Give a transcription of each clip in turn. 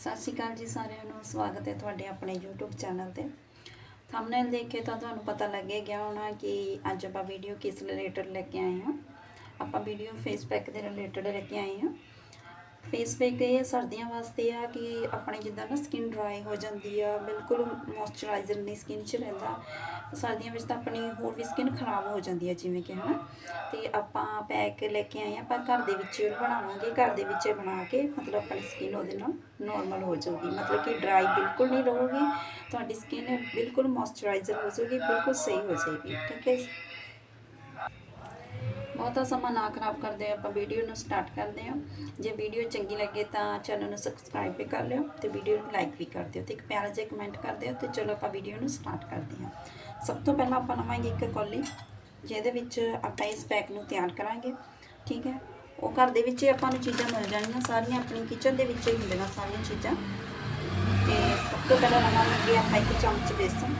ਸਤਿ ਸ਼੍ਰੀ ਅਕਾਲ ਜੀ ਸਾਰਿਆਂ ਨੂੰ, ਸਵਾਗਤ ਹੈ ਤੁਹਾਡੇ ਆਪਣੇ YouTube ਚੈਨਲ ਤੇ। ਥੰਬਨੇਲ ਦੇਖ ਕੇ ਤਾਂ ਤੁਹਾਨੂੰ ਪਤਾ ਲੱਗੇ ਗਿਆ ਹੋਣਾ ਕਿ ਅੱਜ ਆਪਾਂ ਵੀਡੀਓ ਕਿਸ ਰਿਲੇਟਡ ਲੈ ਕੇ ਆਏ ਹਾਂ। ਆਪਾਂ ਵੀਡੀਓ ਫੇਸ ਪੈਕ ਦੇ ਰਿਲੇਟਡ ਲੈ ਕੇ ਆਏ ਹਾਂ। ਫੇਸ ਪੈਕ ਇਹ ਸਰਦੀਆਂ ਵਾਸਤੇ ਆ ਕਿ ਆਪਣੇ ਜਿੱਦਾਂ ਨਾ ਸਕਿਨ ਡਰਾਈ ਹੋ ਜਾਂਦੀ ਆ, ਬਿਲਕੁਲ ਮੋਇਸਚਰਾਈਜ਼ਰ ਨਹੀਂ ਸਕਿਨ 'ਚ ਰਹਿੰਦਾ। ਸਰਦੀਆਂ ਵਿੱਚ ਤਾਂ ਆਪਣੀ ਹੋਰ ਵੀ ਸਕਿਨ ਖਰਾਬ ਹੋ ਜਾਂਦੀ ਆ, ਜਿਵੇਂ ਕਿ ਹਨਾ। ਤੇ ਆਪਾਂ ਪੈਕ ਲੈ ਕੇ ਆਏ ਆ ਪਰ ਘਰ ਦੇ ਵਿੱਚ ਹੀ ਬਣਾਵਾਂਗੇ, ਘਰ ਦੇ ਵਿੱਚ ਬਣਾ ਕੇ, ਮਤਲਬ ਆਪਣੀ ਸਕਿਨ ਉਹਦੇ ਨਾਲ ਨੋਰਮਲ ਹੋ ਜਾਊਗੀ। ਮਤਲਬ ਕਿ ਡਰਾਈ ਬਿਲਕੁਲ ਨਹੀਂ ਰਹੂਗੀ, ਤੁਹਾਡੀ ਸਕਿਨ ਬਿਲਕੁਲ ਮੋਇਸਚਰਾਈਜ਼ਰ ਹੋ ਜਾਊਗੀ, ਬਿਲਕੁਲ ਸਹੀ ਹੋ ਜਾਏਗੀ, ਠੀਕ ਹੈ ਬਹੁਤਾ ਸਮਾਂ ਨਾ ਖਰਾਬ ਕਰਦੇ ਆਪਾਂ ਵੀਡੀਓ ਨੂੰ ਸਟਾਰਟ ਕਰਦੇ ਹਾਂ। ਜੇ ਵੀਡੀਓ ਚੰਗੀ ਲੱਗੇ ਤਾਂ ਚੈਨਲ ਨੂੰ ਸਬਸਕ੍ਰਾਈਬ ਵੀ ਕਰ ਲਿਓ ਤੇ ਵੀਡੀਓ ਨੂੰ ਲਾਈਕ ਵੀ ਕਰ ਦਿਓ ਤੇ ਇੱਕ ਪਿਆਰਾ ਜਿਹਾ ਕਮੈਂਟ ਕਰ ਦਿਓ ਤੇ ਚਲੋ ਆਪਾਂ ਵੀਡੀਓ ਨੂੰ ਸਟਾਰਟ ਕਰਦੇ ਹਾਂ। ਸਭ ਤੋਂ ਪਹਿਲਾਂ ਆਪਾਂ ਲਵਾਂਗੇ ਇੱਕ ਕੌਲੀ, ਜਿਹਦੇ ਵਿੱਚ ਆਪਾਂ ਇਸ ਪੈਕ ਨੂੰ ਤਿਆਰ ਕਰਾਂਗੇ, ਠੀਕ ਹੈ? ਉਹ ਘਰ ਦੇ ਵਿੱਚ ਆਪਾਂ ਨੂੰ ਚੀਜ਼ਾਂ ਮਿਲ ਜਾਣਗੀਆਂ, ਸਾਰੀਆਂ ਆਪਣੀ ਕਿਚਨ ਦੇ ਵਿੱਚ ਹੀ ਹੁੰਦੀਆਂ ਸਾਰੀਆਂ ਚੀਜ਼ਾਂ। ਤੇ ਸਭ ਤੋਂ ਪਹਿਲਾਂ ਲਵਾਂਗੇ ਆਪਾਂ ਇੱਕ ਚਮਚ ਬੇਸਨ।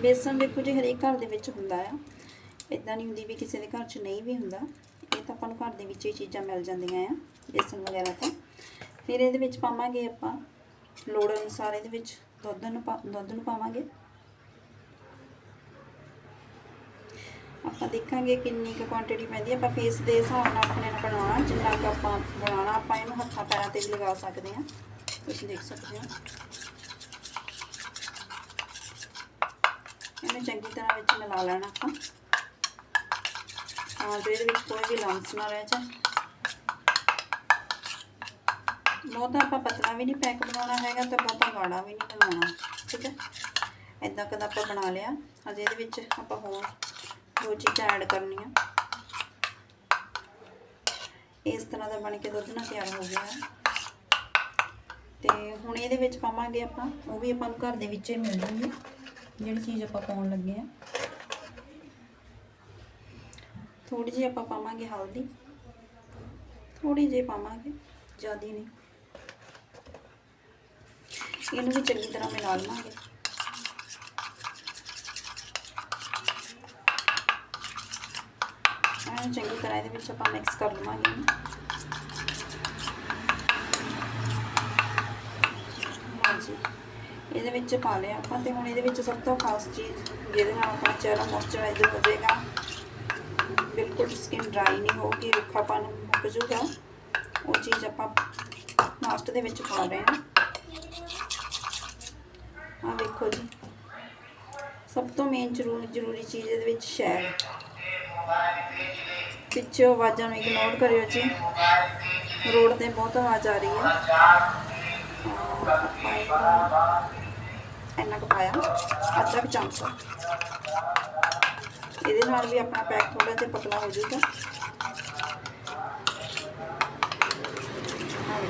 ਬੇਸਨ ਦੇਖੋ ਜੀ ਹਰੇਕ ਘਰ ਦੇ ਵਿੱਚ ਹੁੰਦਾ ਆ। ਇਦਾਂ ਨਹੀਂ ਹੁੰਦੀ ਵੀ ਕਿਸੇ ਦੇ ਘਰ 'ਚ ਨਹੀਂ ਵੀ ਹੁੰਦਾ। ਇਹ ਤਾਂ ਆਪਾਂ ਨੂੰ ਘਰ ਦੇ ਵਿੱਚ ਹੀ ਚੀਜ਼ਾਂ ਮਿਲ ਜਾਂਦੀਆਂ ਆ, ਬੇਸਨ ਵਗੈਰਾ ਤਾਂ। ਫਿਰ ਇਹਦੇ ਵਿੱਚ ਪਾਵਾਂਗੇ ਆਪਾਂ ਲੋੜ ਅਨੁਸਾਰ ਇਹਦੇ ਵਿੱਚ ਦੁੱਧ ਨੂੰ ਪਾ- ਦੁੱਧ ਨੂੰ ਪਾਵਾਂਗੇ। ਆਪਾਂ ਦੇਖਾਂਗੇ ਕਿੰਨੀ ਕੁ ਕੁਆਂਟੀਟੀ ਪੈਂਦੀ ਹੈ ਆਪਾਂ ਫੇਸ ਦੇ ਹਿਸਾਬ ਨਾਲ ਆਪਣੇ ਨਾਲ ਬਣਾਉਣਾ, ਜਿੰਨਾ ਕੁ ਆਪਾਂ ਬਣਾਉਣਾ, ਆਪਾਂ ਇਹਨੂੰ ਹੱਥਾਂ ਪੈਰਾਂ ਤੇ ਵੀ ਲਗਾ ਸਕਦੇ ਹਾਂ। ਤੁਸੀਂ ਦੇਖ ਸਕਦੇ ਹੋ। ਇਹਨੂੰ ਚੰਗੀ ਤਰ੍ਹਾਂ ਵਿੱਚ ਮਿਲਾ ਲੈਣਾ ਆਪਾਂ। ਹਾਂ ਜੋ ਇਹਦੇ ਵਿੱਚ ਕੋਈ ਵੀ ਲੰਪਸ ਨਾ ਰਹਿ ਜਾ ਬਹੁਤਾ ਆਪਾਂ ਪਤਲਾ ਵੀ ਨਹੀਂ ਪੈਕ ਬਣਾਉਣਾ ਹੈਗਾ ਤੇ ਬਹੁਤਾ ਗਾੜਾ ਵੀ ਨਹੀਂ ਬਣਾਉਣਾ, ਠੀਕ ਹੈ? ਇਦਾਂ ਕਦਾ ਆਪਾਂ ਬਣਾ ਲਿਆ। ਅਜੇ ਇਹਦੇ ਵਿੱਚ ਆਪਾਂ ਹੋਰ ਦੋ ਚੀਜ਼ਾਂ ਐਡ ਕਰਨੀਆਂ। ਇਸ ਤਰ੍ਹਾਂ ਦਾ ਬਣ ਕੇ ਦੁੱਧ ਨਾਲ ਤਿਆਰ ਹੋ ਗਿਆ ਹੈ। ਤੇ ਹੁਣ ਇਹਦੇ ਵਿੱਚ ਪਾਵਾਂਗੇ ਆਪਾਂ, ਉਹ ਵੀ ਆਪਾਂ ਨੂੰ ਘਰ ਦੇ ਵਿੱਚ ਹੀ ਮਿਲ ਜੂਗੀ। ਜਿਹੜੀ ਚੀਜ਼ ਆਪਾਂ ਪਾਉਣ ਲੱਗੇ ਆ ਥੋੜੀ ਜਿਹੀ ਆਪਾਂ ਪਾਵਾਂਗੇ ਹਲਦੀ। ਥੋੜੀ ਜਿਹੀ ਪਾਵਾਂਗੇ, ਜ਼ਿਆਦਾ ਨਹੀਂ। ਇਹਨੂੰ ਵੀ ਚੰਗੀ ਤਰ੍ਹਾਂ ਮਿਲਾ ਲਵਾਂਗੇ। ਇਹਨੂੰ ਚੰਗੀ ਤਰ੍ਹਾਂ ਇਹਦੇ ਵਿੱਚ ਆਪਾਂ ਮਿਕਸ ਕਰ ਲਵਾਂਗੇ ਹਾਂਜੀ। ਇਹਦੇ ਵਿੱਚ ਪਾ ਲਿਆ ਆਪਾਂ ਤੇ ਹੁਣ ਇਹਦੇ ਵਿੱਚ ਸਭ ਤੋਂ ਖਾਸ ਚੀਜ਼, ਜਿਹਦੇ ਨਾਲ ਆਪਣਾ ਚਿਹਰਾ ਮੋਇਸਚਰਾਈਜ਼ਰ ਹੋ ਜਾਏਗਾ। ਬਿਲਕੁਲ ਸਕਿਨ ਡਰਾਈ ਨਹੀਂ ਹੋਊਗੀ, ਰੁੱਖਾਪਨ ਮੁੱਕ ਜੂਗਾ ਉਹ ਚੀਜ਼ ਆਪਾਂ ਲਾਸਟ ਦੇ ਵਿੱਚ ਪਾ ਰਹੇ ਹਾਂ। ਆ ਦੇਖੋ ਜੀ। ਸਭ ਤੋਂ ਮੇਨ ਜ਼ਰੂਰੀ ਜ਼ਰੂਰੀ ਚੀਜ਼ ਇਹਦੇ ਵਿੱਚ ਸ਼ਹਿਦ ਪਿੱਛੇ ਆਵਾਜ਼ਾਂ ਨੂੰ ਇਗਨੋਰ ਕਰਿਓ ਜੀ। ਰੋਡ ਤੇ ਬਹੁਤ ਆਵਾਜ਼ ਆ ਰਹੀ ਹੈ। ਆਪਾਂ ਇੰਨਾ ਕੁ ਪਾਇਆ। ਅੱਧਾ ਕੁ ਚਮਚਾ। ਇਹਦੇ ਨਾਲ ਵੀ ਆਪਣਾ ਪੈਕ ਥੋੜਾ ਜਿਹਾ ਪਤਲਾ ਹੋ ਜਾਊਗਾ। ਆਹ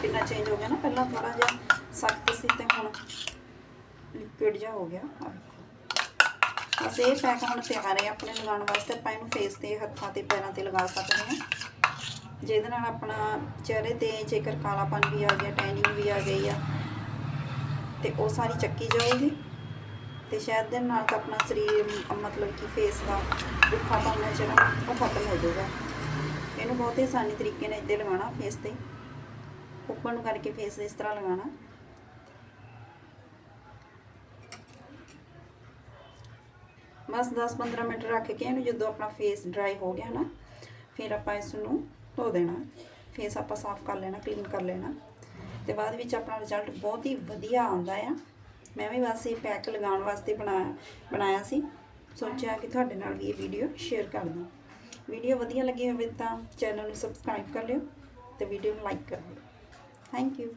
ਕਿੰਨਾ ਚੇਂਜ ਹੋ ਗਿਆ ਨਾ ਪਹਿਲਾਂ ਥੋੜਾ ਜਿਹਾ ਸਖਤ ਸੀ ਤੇ ਹੁਣ ਲਿਕੁਇਡ ਜਿਹਾ ਹੋ ਗਿਆ। ਆਹ ਬਸ ਇਹ ਪੈਕ ਹੁਣ ਤਿਆਰ ਹੈ ਆਪਣੇ ਲਗਾਉਣ ਵਾਸਤੇ। ਆਪਾਂ ਇਹਨੂੰ ਫੇਸ ਤੇ, ਹੱਥਾਂ ਤੇ, ਪੈਰਾਂ ਤੇ ਲਗਾ ਸਕਦੇ ਹਾਂ। ਜਿਹਦੇ ਨਾਲ ਆਪਣਾ ਚਿਹਰੇ ਤੇ ਜੇਕਰ ਕਾਲਾਪਨ ਵੀ ਆ ਗਿਆ ਟੈਨਿੰਗ ਵੀ ਆ ਗਈ ਆ, ਤੇ ਉਹ ਸਾਰੀ ਚੱਕੀ ਜਾਊਗੀ। ਤੇ ਸ਼ਹਿਦ ਦੇ ਨਾਲ ਤਾਂ ਆਪਣਾ ਸਰੀਰ, ਮਤਲਬ ਕਿ ਫੇਸ ਦਾ ਰੁੱਖਾਪਨ ਹੈ ਜਿਹੜਾ, ਉਹ ਖਤਮ ਹੋ ਜਾਊਗਾ। ਇਹਨੂੰ ਬਹੁਤ ਹੀ ਆਸਾਨੀ ਤਰੀਕੇ ਨਾਲ ਇੱਦਾਂ ਲਗਾਉਣਾ ਫੇਸ ਤੇ। ਉੱਪਰ ਨੂੰ ਕਰਕੇ ਫੇਸ ਇਸ ਤਰ੍ਹਾਂ ਲਗਾਉਣਾ। ਬਸ 10-15 ਮਿੰਟ ਰੱਖ ਕੇ ਇਹਨੂੰ ਜਦੋਂ ਆਪਣਾ ਫੇਸ ਡਰਾਈ ਹੋ ਗਿਆ ਨਾ, ਫਿਰ ਆਪਾਂ ਇਸ ਨੂੰ ਧੋ ਦੇਣਾ। ਫੇਸ ਆਪਾਂ ਸਾਫ਼ ਕਰ ਲੈਣਾ ਕਲੀਨ ਕਰ ਲੈਣਾ। ਤੇ ਬਾਅਦ ਵਿੱਚ ਆਪਣਾ ਰਿਜ਼ਲਟ ਬਹੁਤ ਹੀ ਵਧੀਆ ਆਉਂਦਾ ਆ। ਮੈਂ ਵੀ ਬਸ ਇਹ ਪੈਕ ਲਗਾਉਣ ਵਾਸਤੇ ਬਣਾਇਆ ਬਣਾਇਆ ਸੀ। ਸੋਚਿਆ ਕਿ ਤੁਹਾਡੇ ਨਾਲ ਵੀ ਇਹ ਵੀਡੀਓ ਸ਼ੇਅਰ ਕਰ ਦਾਂ। ਵੀਡੀਓ ਵਧੀਆ ਲੱਗੀ ਹੋਵੇ ਤਾਂ ਚੈਨਲ ਨੂੰ ਸਬਸਕ੍ਰਾਈਬ ਕਰ ਲਿਓ ਤੇ ਵੀਡੀਓ ਨੂੰ ਲਾਈਕ ਕਰ ਦਿਓ। Thank you